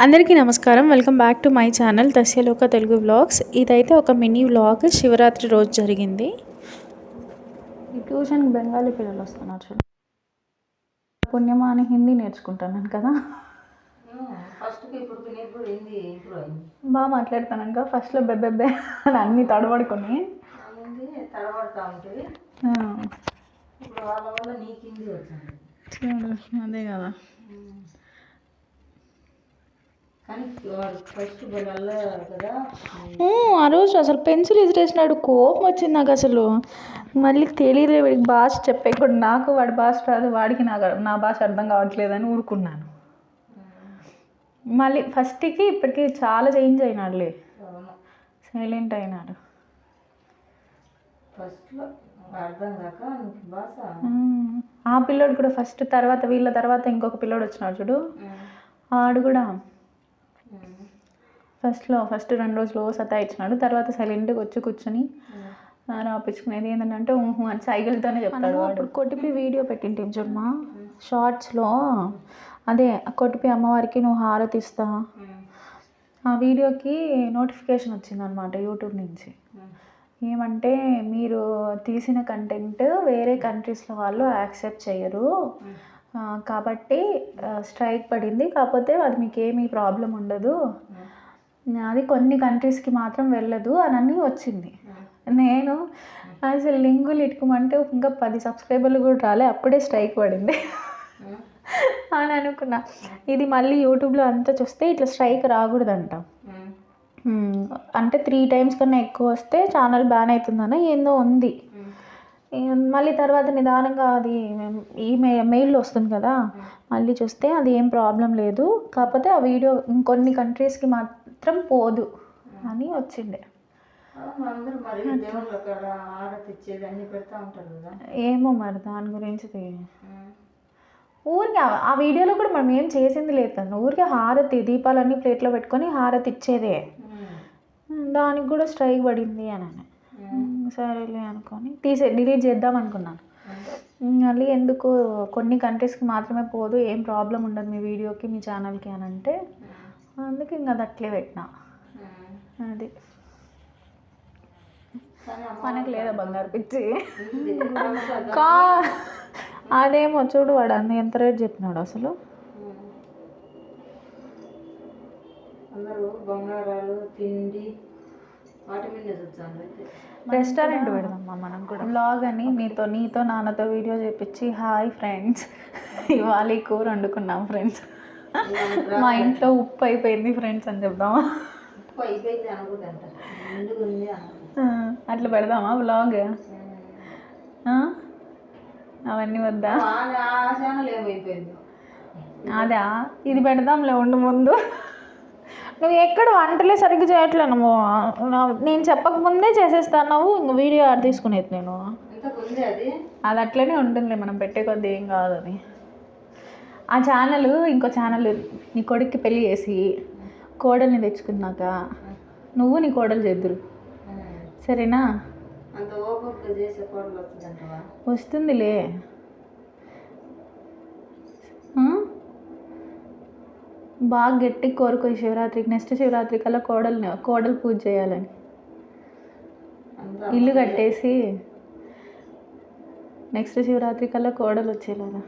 అందరికీ నమస్కారం. Welcome back to my channel దస్యలోక Telugu vlogs. ఇదైతే ఒక మినీ వ్లాగ్. శివరాత్రి రోజు జరిగింది. ఈ ట్యూషన్ బెంగాలీ పిల్లలు వస్తున్నారు చూడు. పుణ్యమా అని హిందీ నేర్చుకుంటున్నాను కదా. బాగా మాట్లాడతాను ఇంకా ఫస్ట్లో బెబ్బెబ్బే అని అన్నీ తడబడుకొని. హిందీ తడబడతా ఆ రోజు అసలు పెన్సిల్ విసిరేసినాడు కోపం వచ్చింది నాకు అసలు. మళ్ళీ తెలియదు వీడికి భాష చెప్పే కూడా నాకు వాడి భాష రాదు వాడికి నాకు నా భాష అర్థం కావట్లేదని ఊరుకున్నాను. మళ్ళీ ఫస్ట్కి ఇప్పటికి చాలా చేంజ్ అయినాడులే. సైలెంట్ అయినాడు. ఆ పిల్లోడు కూడా ఫస్ట్ తర్వాత వీళ్ళ తర్వాత ఇంకొక పిల్లోడు వచ్చినాడు చూడు. ఆడు కూడా ఫస్ట్లో ఫస్ట్ రెండు రోజులు సతాయించినాడు తర్వాత సైలెంట్గా వచ్చి కూర్చొని రాపించుకునేది ఏంటంటే ఊహు అని సైకిల్తోనే చెప్తాడు వాడు. కొట్టిపి వీడియో పెట్టింటే చూడమా షార్ట్స్లో అదే కొట్టిపి అమ్మవారికి నువ్వు హారతి ఇస్తా. ఆ వీడియోకి నోటిఫికేషన్ వచ్చిందనమాట యూట్యూబ్ నుంచి. ఏమంటే మీరు తీసిన కంటెంట్ వేరే కంట్రీస్లో వాళ్ళు యాక్సెప్ట్ చేయరు కాబట్టి స్ట్రైక్ పడింది. కాకపోతే అది మీకు ఏమీ ప్రాబ్లం ఉండదు. అది కొన్ని కంట్రీస్కి మాత్రం వెళ్ళదు అని అని వచ్చింది. నేను అసలు లింగులు ఇట్టుకోమంటే ఇంకా పది సబ్స్క్రైబర్లు కూడా రాలే అప్పుడే స్ట్రైక్ పడింది. అని అనుకున్నా. ఇది మళ్ళీ యూట్యూబ్లో అంతా చూస్తే ఇట్లా స్ట్రైక్ రాకూడదంట. అంటే త్రీ టైమ్స్ కన్నా ఎక్కువ వస్తే ఛానల్ బ్యాన్ అవుతుందని ఏందో ఉంది. మళ్ళీ తర్వాత నిదానంగా అది ఈ మే మెయిల్లో వస్తుంది కదా మళ్ళీ చూస్తే అది ఏం ప్రాబ్లం లేదు. కాకపోతే ఆ వీడియో ఇంకొన్ని కంట్రీస్కి మాత్రం పోదు అని వచ్చిండే కదా. ఏమో మరి దాని గురించి ఊరికి ఆ- వీడియోలో కూడా మనం ఏం చేసింది లేదు తను. ఊరికి హారతి దీపాలన్నీ ప్లేట్లో పెట్టుకొని హారతి ఇచ్చేదే. దానికి కూడా స్ట్రైక్ పడింది అని అని. సరేలే అనుకొని తీసే డిలీట్ చేద్దాం అనుకున్నాను. మళ్ళీ ఎందుకు కొన్ని కంట్రీస్కి మాత్రమే పోదు ఏం ప్రాబ్లం ఉండదు మీ వీడియోకి మీ ఛానల్కి అని అంటే అందుకే ఇంకా అది అట్లే పెట్టినా. అది. మనకు లేదా బంగారు పిచ్చి. కా అదేమో చూడు వాడు అన్న ఎంత రేట్ చెప్పినాడు అసలు? అందరూ బంగారాలు తిండి రెస్టారెంట్ పెడదామా మనం కూడా? బ్లాగ్ అని మీతో నీతో నాన్నతో వీడియో చేపించి హాయ్ ఫ్రెండ్స్. ఇవాళ కూర వండుకున్నాం ఫ్రెండ్స్. మా ఇంట్లో ఉప్పు అయిపోయింది ఫ్రెండ్స్ అని చెప్దామా? అట్లా పెడదామా బ్లాగ్ అవన్నీ వద్దా? అదా ఇది పెడదాంలే ఉండు ముందు. నువ్వు ఎక్కడ వంటలే సరిగ్గా చేయట్లే నువ్వు. నేను చెప్పకముందే చేసేస్తాను ఇంక వీడియో ఆడ తీసుకునేది నేను. అది? అట్లనే ఉంటుంది మనం పెట్టే కొద్ది ఏం కాదు అది ఆ ఛానల్ ఇంకో ఛానల్ నీ కొడుక్కి పెళ్ళి చేసి కోడల్ని తెచ్చుకున్నాక నువ్వు నీ కోడలు చేద్దురు. సరేనా? వస్తుందిలే ఆ? బాగా గట్టి కోరుకో శివరాత్రికి. నెక్స్ట్ శివరాత్రి కల్లా కోడల్ని కోడలు పూజ చేయాలని. ఇల్లు కట్టేసి నెక్స్ట్ శివరాత్రి కల్లా కోడలు వచ్చేలాగా.